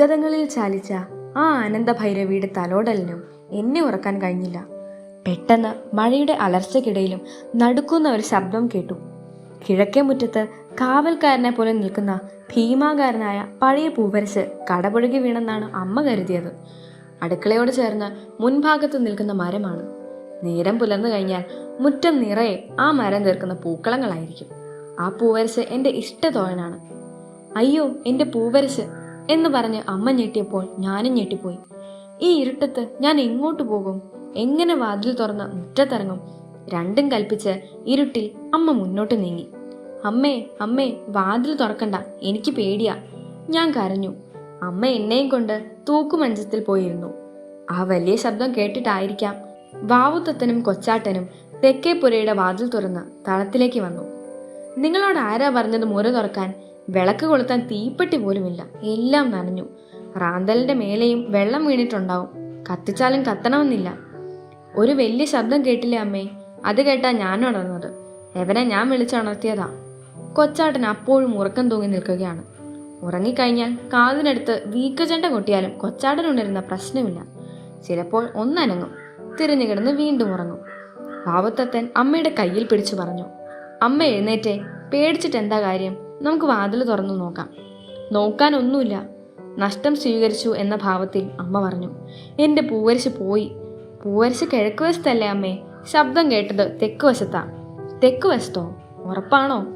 ഗദ്ഗതങ്ങളിൽ ചാലിച്ച ആ ആനന്ദഭൈരവിയുടെ തലോടലിനും എന്നെ ഉറക്കാൻ കഴിഞ്ഞില്ല. പെട്ടെന്ന് മഴയുടെ അലർച്ചയ്ക്കിടയിലും നടുക്കുന്ന ഒരു ശബ്ദം കേട്ടു. കിഴക്കേ മുറ്റത്ത് കാവൽക്കാരനെ പോലെ നിൽക്കുന്ന ഭീമാകാരനായ പഴയ പൂവരച്ച് കടപുഴകി വീണെന്നാണ് അമ്മ കരുതിയത്. അടുക്കളയോട് ചേർന്ന് മുൻഭാഗത്ത് നിൽക്കുന്ന മരമാണ്. നേരം പുലർന്നു കഴിഞ്ഞാൽ മുറ്റം നിറയെ ആ മരം തീർക്കുന്ന പൂക്കളങ്ങളായിരിക്കും. ആ പൂവരച്ച് എന്റെ ഇഷ്ടതോഴനാണ്. അയ്യോ എന്റെ പൂവരച്ച് എന്ന് പറഞ്ഞ് അമ്മ ഞെട്ടിയപ്പോൾ ഞാനും ഞെട്ടിപ്പോയി. ഈ ഇരുട്ടത്ത് ഞാൻ എങ്ങോട്ട് പോകും? എങ്ങനെ വാതിൽ തുറന്ന് മുറ്റത്തിറങ്ങും? രണ്ടും കൽപ്പിച്ച് ഇരുട്ടിൽ അമ്മ മുന്നോട്ട് നീങ്ങി. അമ്മേ അമ്മേ വാതിൽ തുറക്കണ്ട. എനിക്ക് പേടിയാ. ഞാൻ കരഞ്ഞു. അമ്മ എന്നെയും കൊണ്ട് തൂക്കുമഞ്ചത്തിൽ പോയിരുന്നു. ആ വലിയ ശബ്ദം കേട്ടിട്ടായിരിക്കാം വാവുത്തത്തനും കൊച്ചാട്ടനും തെക്കേപ്പുരയുടെ വാതിൽ തുറന്ന് തളത്തിലേക്ക് വന്നു. നിങ്ങളോട് ആരാ പറഞ്ഞത് മുര തുറക്കാൻ? വിളക്ക് കൊളുത്താൻ തീപ്പെട്ടി പോലുമില്ല. എല്ലാം നനഞ്ഞു. റാന്തലിന്റെ മേലെയും വെള്ളം വീണിട്ടുണ്ടാവും. കത്തിച്ചാലും കത്തണമെന്നില്ല. ഒരു വലിയ ശബ്ദം കേട്ടില്ലേ അമ്മേ? അത് കേട്ടാ ഞാൻ ഉണർന്നത് എവനെ ഞാൻ വിളിച്ചുണർത്തിയതാ കൊച്ചാട്ടൻ അപ്പോഴും ഉറക്കം തൂങ്ങി നിൽക്കുകയാണ്. ഉറങ്ങിക്കഴിഞ്ഞാൽ കാതിനടുത്ത് വീക്കചണ്ട കൊട്ടിയാലും കൊച്ചാട്ടനുണരുന്ന പ്രശ്നമില്ല. ചിലപ്പോൾ ഒന്നനങ്ങും. തിരിഞ്ഞു കിടന്ന് വീണ്ടും ഉറങ്ങും. പാവത്തത്തൻ അമ്മയുടെ കയ്യിൽ പിടിച്ചു പറഞ്ഞു. അമ്മ എഴുന്നേറ്റേ. പേടിച്ചിട്ട് എന്താ കാര്യം? നമുക്ക് വാതിൽ തുറന്നു നോക്കാം. നോക്കാൻ ഒന്നുമില്ല നഷ്ടം സ്വീകരിച്ചു എന്ന ഭാവത്തിൽ അമ്മ പറഞ്ഞു എന്റെ പൂവരിശ് പോയി. പൂവരിശ് കിഴക്ക് വശത്തല്ലേ അമ്മേ? ശബ്ദം കേട്ടത് തെക്ക് വശത്താ. തെക്ക് വശത്തോ? ഉറപ്പാണോ?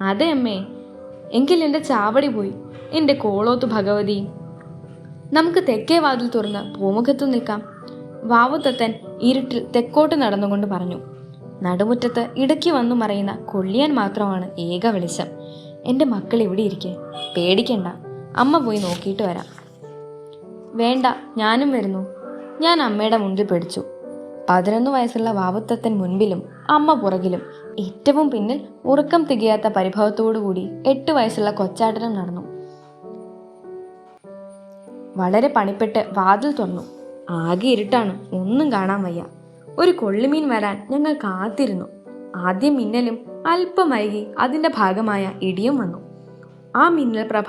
അതെ അമ്മേ. എങ്കിൽ എന്റെ ചാവടി പോയി. എന്റെ കോളോത്ത് ഭഗവതി. നമുക്ക് തെക്കേ വാതിൽ തുറന്ന് പൂമുഖത്തു നിൽക്കാം. വാവുത്തത്തൻ ഇരുട്ടിൽ തെക്കോട്ട് നടന്നുകൊണ്ട് പറഞ്ഞു നടുമുറ്റത്ത് ഇടയ്ക്ക് വന്നു മറയുന്ന കൊള്ളിയാൻ മാത്രമാണ് ഏക വെളിച്ചം. എന്റെ മക്കൾ ഇവിടെ ഇരിക്കെ? പേടിക്കണ്ട. അമ്മ പോയി നോക്കിയിട്ട് വരാം. വേണ്ട ഞാനും വരുന്നു. ഞാൻ അമ്മയുടെ മുൻപിൽ പിടിച്ചു. പതിനൊന്ന് വയസ്സുള്ള വാവുത്തത്തൻ മുൻപിലും അമ്മ പുറകിലും ഏറ്റവും പിന്നിൽ ഉറക്കം തികയാത്ത പരിഭവത്തോടുകൂടി എട്ട് വയസ്സുള്ള കൊച്ചാട്ടനും നടന്നു. വളരെ പണിപ്പെട്ട് വാതിൽ തുറന്നു. ആകെ ഇരുട്ടാണ് ഒന്നും കാണാൻ വയ്യ. ഒരു കൊള്ളിമീൻ വരാൻ ഞങ്ങൾ കാത്തിരുന്നു. ആദ്യം മിന്നലും അല്പം വൈകി അതിന്റെ ഭാഗമായ ഇടിയും വന്നു. ആ മിന്നൽ പ്രഭ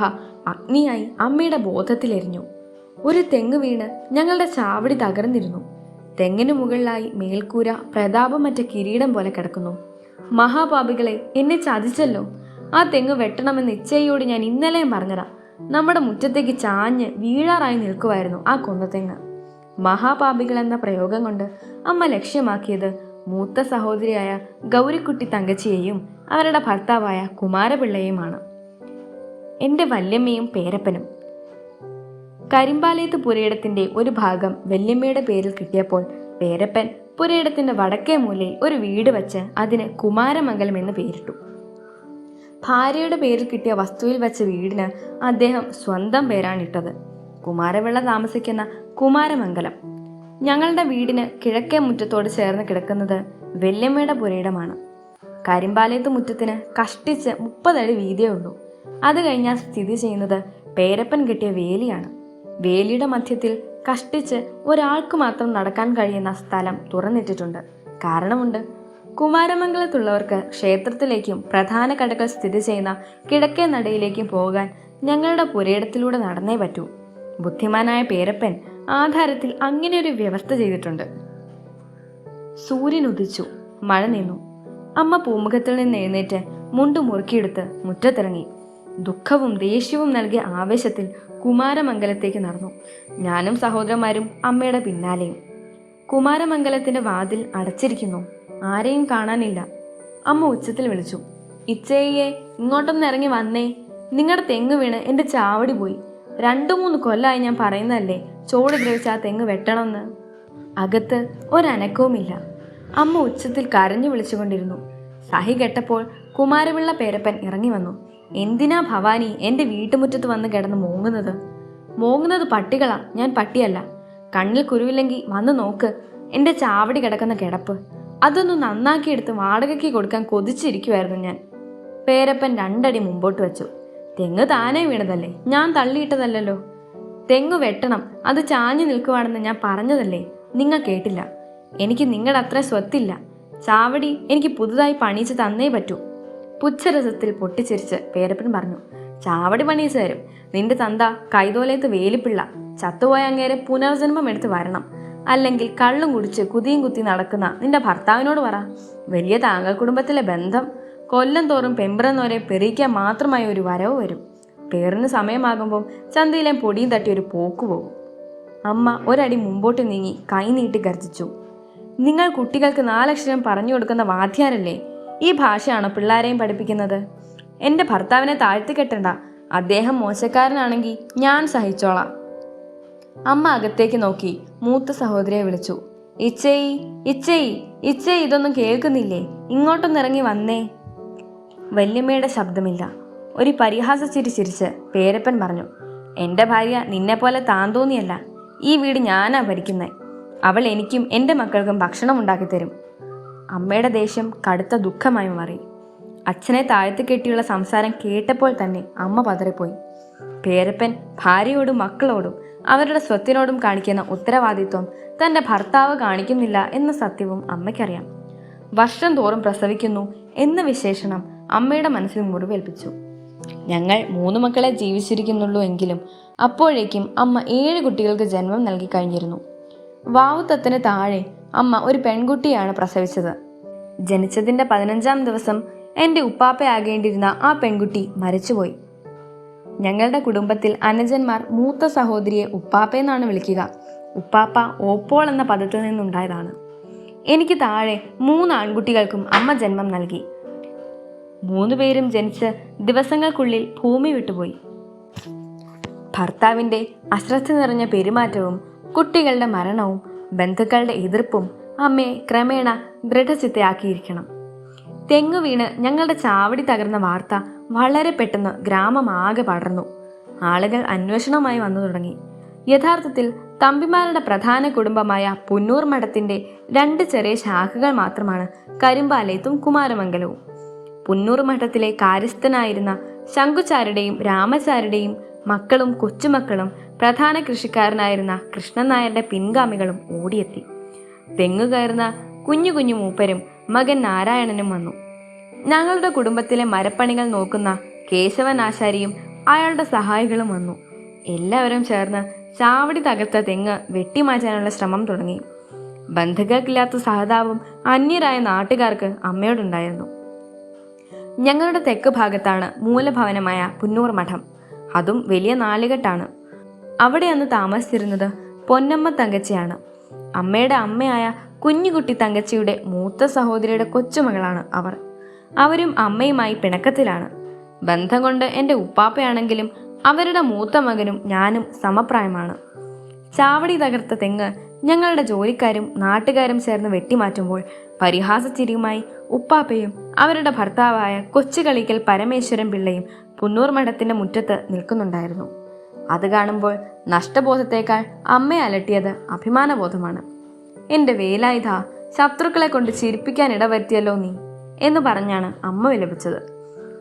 അഗ്നിയായി അമ്മയുടെ ബോധത്തിലെരിഞ്ഞു. ഒരു തെങ്ങ് വീണ് ഞങ്ങളുടെ ചാവടി തകർന്നിരുന്നു. തെങ്ങിനു മുകളിലായി മേൽക്കൂര പ്രതാപമറ്റ കിരീടം പോലെ കിടക്കുന്നു. മഹാപാപികളെ എന്നെ ചതിച്ചല്ലോ. ആ തെങ്ങ് വെട്ടണമെന്ന് ഇച്ഛയോട് ഞാൻ ഇന്നലെയും പറഞ്ഞതാ. നമ്മുടെ മുറ്റത്തേക്ക് ചാഞ്ഞ് വീഴാറായി നിൽക്കുമായിരുന്നു ആ കൊന്നതെങ്ങ്. മഹാപാപികൾ എന്ന പ്രയോഗം കൊണ്ട് അമ്മ ലക്ഷ്യമാക്കിയത് മൂത്ത സഹോദരിയായ ഗൗരിക്കുട്ടി തങ്കച്ചിയെയും അവരുടെ ഭർത്താവായ കുമാരപിള്ളയുമാണ് എന്റെ വല്യമ്മയും പേരപ്പനും. കരിമ്പാലയത്ത് പുരയിടത്തിന്റെ ഒരു ഭാഗം വല്യമ്മയുടെ പേരിൽ കിട്ടിയപ്പോൾ പേരപ്പൻ പുരയിടത്തിന്റെ വടക്കേ മൂലയിൽ ഒരു വീട് വച്ച് അതിന് കുമാരമംഗലം എന്ന് പേരിട്ടു. ഭാര്യയുടെ പേരിൽ കിട്ടിയ വസ്തുവിൽ വച്ച വീടിന് അദ്ദേഹം സ്വന്തം പേരാണിട്ടത് കുമാരപിള്ള താമസിക്കുന്ന കുമാരമംഗലം. ഞങ്ങളുടെ വീടിന് കിഴക്കേ മുറ്റത്തോട് ചേർന്ന് കിടക്കുന്നത് വെല്ലമ്മയുടെ പുരയിടമാണ്. കരിമ്പാലയത്ത് മുറ്റത്തിന് കഷ്ടിച്ച് മുപ്പതടി വീതിയേ ഉള്ളൂ. അത് കഴിഞ്ഞാൽ സ്ഥിതി ചെയ്യുന്നത് പേരപ്പൻ കെട്ടിയ വേലിയാണ്. വേലിയുടെ മധ്യത്തിൽ കഷ്ടിച്ച് ഒരാൾക്ക് മാത്രം നടക്കാൻ കഴിയുന്ന സ്ഥലം തുറന്നിട്ടിട്ടുണ്ട്. കാരണമുണ്ട്. കുമാരമംഗലത്തുള്ളവർക്ക് ക്ഷേത്രത്തിലേക്കും പ്രധാന കടകൾ സ്ഥിതി ചെയ്യുന്ന കിഴക്കേ നടയിലേക്കും പോകാൻ ഞങ്ങളുടെ പുരയിടത്തിലൂടെ നടന്നേ പറ്റൂ. ബുദ്ധിമാനായ പേരപ്പൻ ആധാരത്തിൽ അങ്ങനെ ഒരു വ്യവസ്ഥ ചെയ്തിട്ടുണ്ട്. സൂര്യൻ ഉദിച്ചു മഴ നിന്നു. അമ്മ പൂമുഖത്തിൽ നിന്ന് എഴുന്നേറ്റ് മുണ്ടു മുറുക്കിയെടുത്ത് മുറ്റത്തിറങ്ങി. ദുഃഖവും ദേഷ്യവും നൽകിയ ആവേശത്തിൽ കുമാരമംഗലത്തേക്ക് നടന്നു. ഞാനും സഹോദരന്മാരും അമ്മയുടെ പിന്നാലെയും. കുമാരമംഗലത്തിന്റെ വാതിൽ അടച്ചിരിക്കുന്നു. ആരെയും കാണാനില്ല. അമ്മ ഉച്ചത്തിൽ വിളിച്ചു. ഇച്ചയെ ഇങ്ങോട്ടൊന്ന് ഇറങ്ങി വന്നേ. നിങ്ങളുടെ തെങ്ങ് വീണ് എന്റെ ചാവടി പോയി. രണ്ടു മൂന്ന് കൊല്ലമായി ഞാൻ പറയുന്നതല്ലേ? ചോട് ദ്രവിച്ച് ആ തെങ്ങ് വെട്ടണമെന്ന്. അകത്ത് ഒരനക്കവുമില്ല. അമ്മ ഉച്ചത്തിൽ കരഞ്ഞു വിളിച്ചുകൊണ്ടിരുന്നു. സഹി കെട്ടപ്പോൾ കുമാരപിള്ള പേരപ്പൻ ഇറങ്ങി വന്നു. എന്തിനാ ഭവാനി എന്റെ വീട്ടുമുറ്റത്ത് വന്ന് കിടന്ന് മോങ്ങുന്നത്? മോങ്ങുന്നത് പട്ടികളാ ഞാൻ പട്ടിയല്ല. കണ്ണിൽ കുരുവില്ലെങ്കിൽ വന്ന് നോക്ക്. എന്റെ ചാവടി കിടക്കുന്ന കിടപ്പ്. അതൊന്ന് നന്നാക്കിയെടുത്ത് വാടകയ്ക്ക് കൊടുക്കാൻ കൊതിച്ചിരിക്കുമായിരുന്നു ഞാൻ. പേരപ്പൻ രണ്ടടി മുമ്പോട്ട് വെച്ചു. തെങ്ങ് താനേ വീണതല്ലേ? ഞാൻ തള്ളിയിട്ടതല്ലോ തെങ്ങ് വെട്ടണം. അത് ചാഞ്ഞു നിൽക്കുവാണെന്ന് ഞാൻ പറഞ്ഞതല്ലേ? നിങ്ങൾ കേട്ടില്ല. എനിക്ക് നിങ്ങളുടെ അത്ര സ്വത്തില്ല. ചാവടി എനിക്ക് പുതുതായി പണിയിച്ച് തന്നേ പറ്റൂ. പുച്ഛരസത്തിൽ പൊട്ടിച്ചിരിച്ച് പേരപ്പൻ പറഞ്ഞു ചാവടി പണിയിച്ചു തരും. നിന്റെ തന്ത കൈതോലയത്ത് വേലിപ്പിള്ള ചത്തുപോയ അങ്ങേരെ പുനർജന്മം എടുത്ത് വരണം. അല്ലെങ്കിൽ കള്ളും കുടിച്ച് കുതിയും കുത്തി നടക്കുന്ന നിന്റെ ഭർത്താവിനോട് പറ. വലിയ താങ്കൾ കുടുംബത്തിലെ ബന്ധം കൊല്ലം തോറും പെമ്പ്രന്നോരെ പെറിയിക്കാൻ മാത്രമായ ഒരു വരവ് വരും. പേറിന് സമയമാകുമ്പോൾ ചന്തയിലെ പൊടിയും തട്ടി ഒരു പോക്ക് പോകും. അമ്മ ഒരടി മുമ്പോട്ട് നീങ്ങി കൈ നീട്ടി ഗർജിച്ചു നിങ്ങൾ കുട്ടികൾക്ക് നാലക്ഷരം പറഞ്ഞു കൊടുക്കുന്ന വാദ്യാരല്ലേ? ഈ ഭാഷയാണ് പിള്ളേരെയും പഠിപ്പിക്കുന്നത്? എന്റെ ഭർത്താവിനെ താഴ്ത്തി കെട്ടണ്ട. അദ്ദേഹം മോശക്കാരനാണെങ്കിൽ ഞാൻ സഹിച്ചോളാം. അമ്മ അകത്തേക്ക് നോക്കി മൂത്ത സഹോദരിയെ വിളിച്ചു. ഇച്ചയി ഇച്ചയി ഇച്ചയി ഇതൊന്നും കേൾക്കുന്നില്ലേ? ഇങ്ങോട്ടൊന്നിറങ്ങി വന്നേ. വല്യമ്മയുടെ ശബ്ദമില്ല. ഒരു പരിഹാസ ചിരി ചിരിച്ച് പേരപ്പൻ പറഞ്ഞു എന്റെ ഭാര്യ നിന്നെപ്പോലെ താന്തോന്നിയല്ല. ഈ വീട് ഞാനാ ഭരിക്കുന്നത് അവൾ എനിക്കും എന്റെ മക്കൾക്കും ഭക്ഷണം ഉണ്ടാക്കി തരും അമ്മയുടെ ദേഷ്യം കടുത്ത ദുഃഖമായി മാറി. അച്ഛനെ താഴത്ത് കെട്ടിയുള്ള സംസാരം കേട്ടപ്പോൾ തന്നെ അമ്മ പതറിപ്പോയി. പേരപ്പൻ ഭാര്യയോടും മക്കളോടും അവരുടെ സ്വത്തിനോടും കാണിക്കുന്ന ഉത്തരവാദിത്വം തന്റെ ഭർത്താവ് കാണിക്കുന്നില്ല എന്ന സത്യവും അമ്മയ്ക്കറിയാം. വർഷം തോറും പ്രസവിക്കുന്നു എന്ന വിശേഷണം അമ്മയുടെ മനസ്സിൽ മുറിവേൽപ്പിച്ചു. ഞങ്ങൾ മൂന്ന് മക്കളെ ജീവിച്ചിരിക്കുന്നുള്ളൂ എങ്കിലും അപ്പോഴേക്കും അമ്മ ഏഴ് കുട്ടികൾക്ക് ജന്മം നൽകി കഴിഞ്ഞിരുന്നു. വാവുത്തത്തിന് താഴെ അമ്മ ഒരു പെൺകുട്ടിയാണ് പ്രസവിച്ചത്. ജനിച്ചതിന്റെ പതിനഞ്ചാം ദിവസം എന്റെ ഉപ്പാപ്പയാകേണ്ടിരുന്ന ആ പെൺകുട്ടി മരിച്ചുപോയി. ഞങ്ങളുടെ കുടുംബത്തിൽ അനുജന്മാർ മൂത്ത സഹോദരിയെ ഉപ്പാപ്പയെന്നാണ് വിളിക്കുക. ഉപ്പാപ്പ ഓപ്പോൾ എന്ന പദത്തിൽ നിന്നുണ്ടായതാണ്. എനിക്ക് താഴെ മൂന്ന് ആൺകുട്ടികൾക്കും അമ്മ ജന്മം നൽകി. മൂന്ന് പേരും ജനിച്ച് ദിവസങ്ങൾക്കുള്ളിൽ ഭൂമി വിട്ടുപോയി. ഭർത്താവിന്റെ അശ്രദ്ധ നിറഞ്ഞ പെരുമാറ്റവും കുട്ടികളുടെ മരണവും ബന്ധുക്കളുടെ എതിർപ്പും അമ്മയെ ക്രമേണ ദൃഢചിത്തയാക്കിയിരിക്കണം. തെങ്ങു വീണ് ഞങ്ങളുടെ ചാവടി തകർന്ന വാർത്ത വളരെ പെട്ടെന്ന് ഗ്രാമം ആകെ പടർന്നു. ആളുകൾ അന്വേഷണമായി വന്നു തുടങ്ങി. യഥാർത്ഥത്തിൽ തമ്പിമാരുടെ പ്രധാന കുടുംബമായ പുന്നൂർ മഠത്തിന്റെ രണ്ട് ചെറിയ ശാഖകൾ മാത്രമാണ് കരിമ്പാലയത്തും കുമാരമംഗലവും. പുന്നൂർ മഠത്തിലെ കാര്യസ്ഥനായിരുന്ന ശങ്കുചാരുടെയും രാമചാരുടെയും മക്കളും കൊച്ചുമക്കളും പ്രധാന കൃഷിക്കാരനായിരുന്ന കൃഷ്ണൻ നായരുടെ പിൻഗാമികളും ഓടിയെത്തി. തെങ്ങു കയറുന്ന കുഞ്ഞു കുഞ്ഞു മൂപ്പരും മകൻ നാരായണനും വന്നു. ഞങ്ങളുടെ കുടുംബത്തിലെ മരപ്പണികൾ നോക്കുന്ന കേശവൻ ആശാരിയും അയാളുടെ സഹായികളും വന്നു. എല്ലാവരും ചേർന്ന് ചാവടി തകർത്ത തെങ്ങ് വെട്ടിമാറ്റാനുള്ള ശ്രമം തുടങ്ങി. ബന്ധുക്കൾക്കില്ലാത്ത സഹതാപം അന്യരായ നാട്ടുകാർക്ക് അമ്മയോടുണ്ടായിരുന്നു. ഞങ്ങളുടെ തെക്ക് ഭാഗത്താണ് മൂലഭവനമായ പുന്നൂർ മഠം. അതും വലിയ നാലുകെട്ടാണ് അവിടെ അന്ന് താമസിച്ചിരുന്നത് പൊന്നമ്മ തങ്കച്ചിയാണ്. അമ്മയുടെ അമ്മയായ കുഞ്ഞുകുട്ടി തങ്കച്ചിയുടെ മൂത്ത സഹോദരിയുടെ കൊച്ചുമകളാണ് അവർ. അവരും അമ്മയുമായി പിണക്കത്തിലാണ്. ബന്ധം കൊണ്ട് എന്റെ ഉപ്പാപ്പയാണെങ്കിലും അവരുടെ മൂത്ത മകനും ഞാനും സമപ്രായമാണ്. ചാവടി തകർത്ത തെങ്ങ് ഞങ്ങളുടെ ജോലിക്കാരും നാട്ടുകാരും ചേർന്ന് വെട്ടിമാറ്റുമ്പോൾ പരിഹാസച്ചിരിയുമായി ഉപ്പാപ്പയും അവരുടെ ഭർത്താവായ കൊച്ചുകളിക്കൽ പരമേശ്വരൻ പിള്ളയും പുന്നൂർ മഠത്തിന്റെ മുറ്റത്ത് നിൽക്കുന്നുണ്ടായിരുന്നു. അത് കാണുമ്പോൾ നഷ്ടബോധത്തേക്കാൾ അമ്മയെ അലട്ടിയത് അഭിമാനബോധമാണ്. എന്റെ വേലായുധ ശത്രുക്കളെ കൊണ്ട് ചിരിപ്പിക്കാൻ ഇടവരുത്തിയല്ലോ നീ എന്ന് പറഞ്ഞാണ് അമ്മ വിലപിച്ചത്.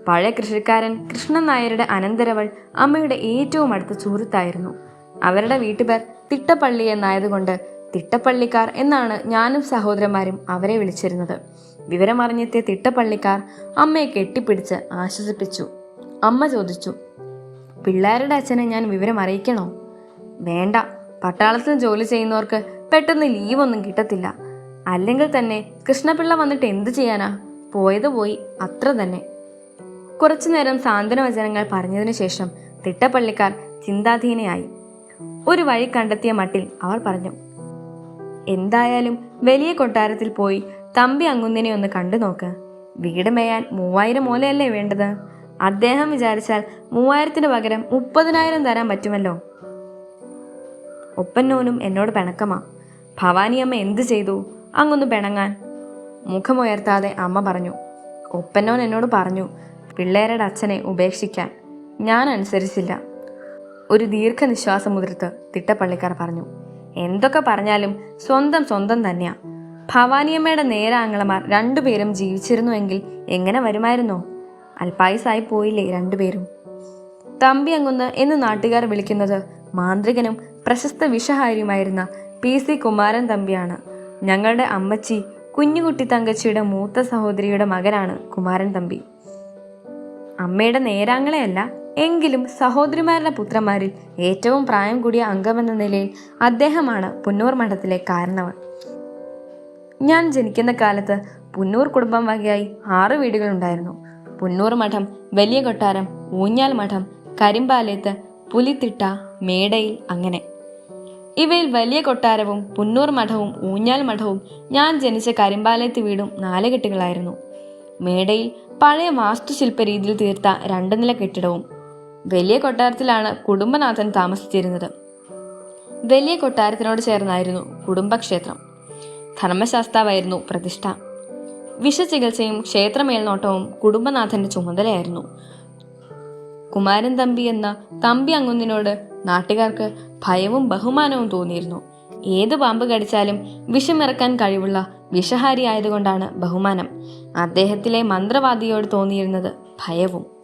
പഴയ കൃഷിക്കാരൻ കൃഷ്ണൻ നായരുടെ അനന്തരവൾ അമ്മയുടെ ഏറ്റവും അടുത്ത സുഹൃത്തായിരുന്നു. അവരുടെ വീട്ടുപേർ തിട്ടപ്പള്ളി എന്നായതുകൊണ്ട് തിട്ടപ്പള്ളിക്കാർ എന്നാണ് ഞാനും സഹോദരന്മാരും അവരെ വിളിച്ചിരുന്നത്. വിവരമറിഞ്ഞെത്തിയ തിട്ടപ്പള്ളിക്കാർ അമ്മയെ കെട്ടിപ്പിടിച്ച് ആശ്വസിപ്പിച്ചു. അമ്മ ചോദിച്ചു പിള്ളേരുടെ അച്ഛനെ ഞാൻ വിവരം അറിയിക്കണോ വേണ്ട പട്ടാളത്തിൽ ജോലി ചെയ്യുന്നവർക്ക് പെട്ടെന്ന് ലീവൊന്നും കിട്ടത്തില്ല. അല്ലെങ്കിൽ തന്നെ കൃഷ്ണപിള്ള വന്നിട്ട് എന്ത് ചെയ്യാനാ? പോയത് പോയി അത്ര തന്നെ. കുറച്ചു നേരം സാന്ത്വന വചനങ്ങൾ പറഞ്ഞതിനു ശേഷം തിട്ടപ്പള്ളിക്കാർ ചിന്താധീനയായി. ഒരു വഴി കണ്ടെത്തിയ മട്ടിൽ അവർ പറഞ്ഞു എന്തായാലും വലിയ കൊട്ടാരത്തിൽ പോയി തമ്പി അങ്ങുന്നിനെ ഒന്ന് കണ്ടു നോക്ക്. വീട് മേയാൻ മൂവായിരം മൂലയല്ലേ വേണ്ടത്? അദ്ദേഹം വിചാരിച്ചാൽ മൂവായിരത്തിന് പകരം മുപ്പതിനായിരം തരാൻ പറ്റുമല്ലോ. ഒപ്പന്നോനും എന്നോട് പിണക്കമാ. ഭവാനിയമ്മ എന്ത് ചെയ്തു? അങ്ങൊന്ന് പിണങ്ങാൻ. മുഖമുയർത്താതെ അമ്മ പറഞ്ഞു. ഒപ്പന്നോൻ എന്നോട് പറഞ്ഞു പിള്ളേരുടെ അച്ഛനെ ഉപേക്ഷിക്കാൻ ഞാൻ അനുസരിച്ചില്ല. ഒരു ദീർഘനിശ്വാസം മുതിർത്ത് തിട്ടപ്പള്ളിക്കാർ പറഞ്ഞു എന്തൊക്കെ പറഞ്ഞാലും സ്വന്തം സ്വന്തം തന്നെയാ. ഭവാനിയമ്മയുടെ നേരാങ്ങളമാർ രണ്ടുപേരും ജീവിച്ചിരുന്നുവെങ്കിൽ എങ്ങനെ വരുമായിരുന്നോ? അൽപായുസായി പോയില്ലേ രണ്ടുപേരും? തമ്പി അങ്ങുന്ന് എന്ന് നാട്ടുകാർ വിളിക്കുന്നത് മാന്ത്രികനും പ്രശസ്ത വിഷഹാരിയുമായിരുന്ന പി സി കുമാരൻ തമ്പിയാണ്. ഞങ്ങളുടെ അമ്മച്ചി കുഞ്ഞുകുട്ടി തങ്കച്ചിയുടെ മൂത്ത സഹോദരിയുടെ മകനാണ് കുമാരൻ തമ്പി. അമ്മയുടെ നേരാങ്ങളെയല്ല എങ്കിലും സഹോദരിമാരുടെ പുത്രന്മാരിൽ ഏറ്റവും പ്രായം കൂടിയ അംഗമെന്ന നിലയിൽ അദ്ദേഹമാണ് പുന്നൂർ മഠത്തിലെ കാരണവർ ഞാൻ ജനിക്കുന്ന കാലത്ത് പുന്നൂർ കുടുംബം വകയായി ആറ് വീടുകളുണ്ടായിരുന്നു. പുന്നൂർ മഠം വലിയ കൊട്ടാരം ഊഞ്ഞാൽ മഠം കരിമ്പാലയത്ത് പുലിത്തിട്ട മേടയിൽ അങ്ങനെ. ഇവയിൽ വലിയ കൊട്ടാരവും പുന്നൂർ മഠവും ഊഞ്ഞാൽ മഠവും ഞാൻ ജനിച്ച കരിമ്പാലയത്ത് വീടും നാലുകെട്ടുകളായിരുന്നു മേടയിൽ പഴയ വാസ്തുശില്പ രീതിയിൽ തീർത്ത രണ്ട് നില കെട്ടിടവും വലിയ കൊട്ടാരത്തിലാണ് കുടുംബനാഥൻ താമസിച്ചിരുന്നത്. വലിയ കൊട്ടാരത്തിനോട് ചേർന്നായിരുന്നു കുടുംബക്ഷേത്രം. ധർമ്മശാസ്താവായിരുന്നു പ്രതിഷ്ഠ. വിഷചികിത്സയും ക്ഷേത്രമേൽനോട്ടവും കുടുംബനാഥന്റെ ചുമതലയായിരുന്നു. കുമാരൻ തമ്പി എന്ന തമ്പി അങ്ങുന്നിനോട് നാട്ടുകാർക്ക് ഭയവും ബഹുമാനവും തോന്നിയിരുന്നു. ഏത് പാമ്പ് കടിച്ചാലും വിഷമിറക്കാൻ കഴിവുള്ള വിഷഹാരി ആയതുകൊണ്ടാണ് ബഹുമാനം. അദ്ദേഹത്തിലെ മന്ത്രവാദിയോട് തോന്നിയിരുന്നത് ഭയവും.